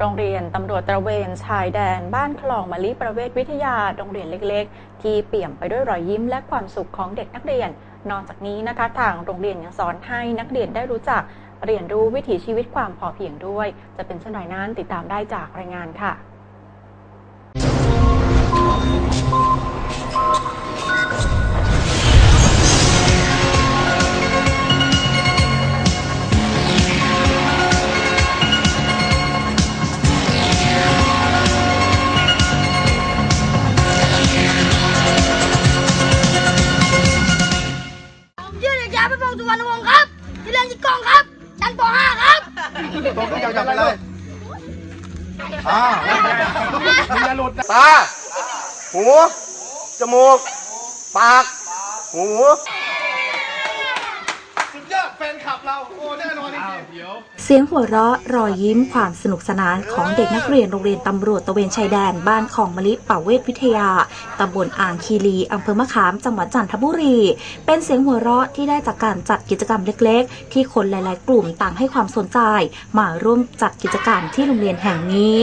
โรงเรียนตำรวจตระเวนชายแดน บ้านคลองมะลิประเวศวิทยา โรงเรียนเล็กๆ ที่เปี่ยมไปด้วยรอยยิ้มและความสุขของเด็กนักเรียน นอกจากนี้นะคะทางโรงเรียนยังสอนให้นักเรียนได้รู้จัก เรียนรู้วิถีชีวิตความพอเพียงด้วย จะเป็นเช่นไรนั้นติดตามได้จากรายงานค่ะ ที่อเล่นยิงกองครับชั้นป .5 ครับตัวขึ้นยาวๆไปเลยอ่าอย่าหลุดตา หู จมูก ปาก หู สุดยอดแฟนคลับ เสียงหัวเราะรอยยิ้มความสนุกสนานของเด็กนักเรียนโรงเรียนตำรวจตะเวนชายแดนบ้านของมะลิป่าเวศวิทยาตำบลอ่างคีรีอำเภอมะขามจังหวัดจันทบุรี เป็นเสียงหัวเราะที่ได้จากการจัดกิจกรรมเล็กๆ ที่คนหลาย ๆ กลุ่มต่างให้ความสนใจ มาร่วมจัดกิจกรรมที่โรงเรียนแห่งนี้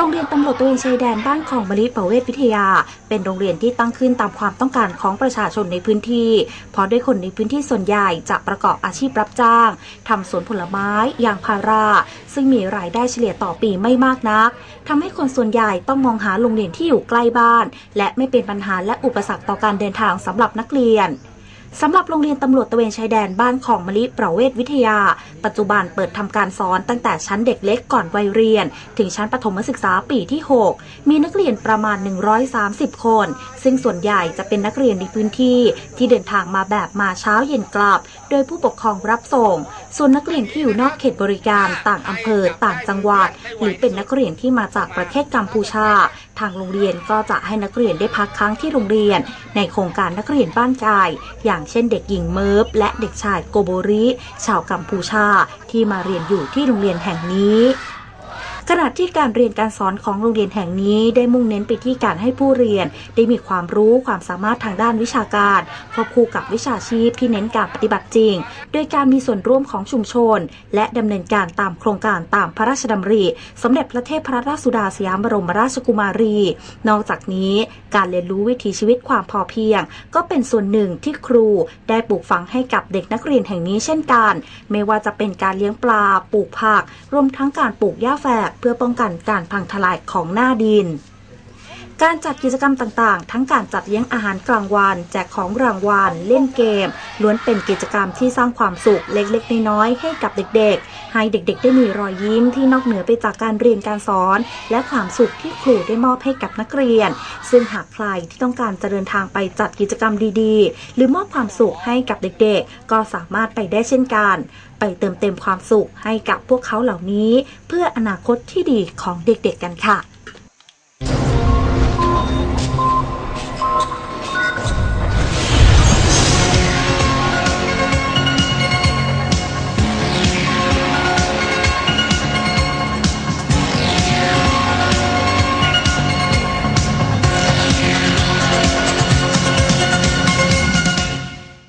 โรงเรียนตำรวจตระเวนชายแดนบ้านของมะลิปเวศวิทยา เป็นโรงเรียนที่ตั้งขึ้นตามความต้องการของประชาชนในพื้นที่ เพราะด้วยคนในพื้นที่ส่วนใหญ่จะประกอบอาชีพรับจ้างทำสวนผลไม้ยางพารา ซึ่งมีรายได้เฉลี่ยต่อปีไม่มากนักทำให้คนส่วนใหญ่ต้องมองหาโรงเรียนที่อยู่ใกล้บ้าน และไม่เป็นปัญหาและอุปสรรคต่อการเดินทางสำหรับนักเรียน สำหรับโรงเรียนตำรวจตะเวนชายแดนบ้านของมะลิประเวศวิทยา ปัจจุบันเปิดทำการสอนตั้งแต่ชั้นเด็กเล็กก่อนวัยเรียน ถึงชั้นประถมศึกษาปีที่ 6 มีนักเรียนประมาณ 130 คน ซึ่งส่วนใหญ่จะเป็นนักเรียนในพื้นที่ ที่เดินทางมาแบบมาเช้าเย็นกลับ โดยผู้ปกครองรับส่ง ส่วนนักเรียนที่อยู่นอกเขตบริการต่างอำเภอต่างจังหวัด หรือเป็นนักเรียนที่มาจากประเทศกัมพูชา ทางโรงเรียนก็จะให้นักเรียนได้พักค้างที่โรงเรียน ในโครงการนักเรียนบ้านกาย อย่างเช่นเด็กหญิงเมิร์ฟและเด็กชายโกโบริ ชาวกัมพูชา ที่มาเรียนอยู่ที่โรงเรียนแห่งนี้ ขณะที่การเรียนการสอนของโรงเรียนแห่งนี้ได้มุ่งเน้นไปที่การให้ผู้เรียน ได้มีความรู้ความสามารถทางด้านวิชาการควบคู่กับวิชาชีพที่เน้นการปฏิบัติจริง โดยการมีส่วนร่วมของชุมชน และดำเนินการตามโครงการตามพระราชดำริ สมเด็จพระเทพพระราชสุดาสยามบรมราชกุมารี นอกจากนี้การเรียนรู้วิถีชีวิตความพอเพียง ก็เป็นส่วนหนึ่งที่ครูได้ปลูกฝังให้กับเด็กนักเรียนแห่งนี้เช่นกัน ไม่ว่าจะเป็นการเลี้ยงปลา ปลูกผัก รวมทั้งการปลูกหญ้าแฝกเพื่อป้องกันการพังทลายของหน้าดิน การจัดกิจกรรมต่างๆ ทั้งการจัดเลี้ยงอาหารกลางวัน แจกของรางวัล เล่นเกม ล้วนเป็นกิจกรรมที่สร้างความสุขเล็กๆ น้อยๆ ให้กับเด็กๆ ให้เด็กๆ ได้มีรอยยิ้มที่นอกเหนือไปจากการเรียนการสอน และความสุขที่ครูได้มอบให้กับนักเรียน ซึ่งหากใครที่ต้องการจะเดินทางไปจัดกิจกรรมดีๆ หรือมอบความสุขให้กับเด็กๆ ก็สามารถไปได้เช่นกัน ไปเติมเต็มความสุขให้กับพวกเขาเหล่านี้ เพื่ออนาคตที่ดีของเด็กๆ กันค่ะ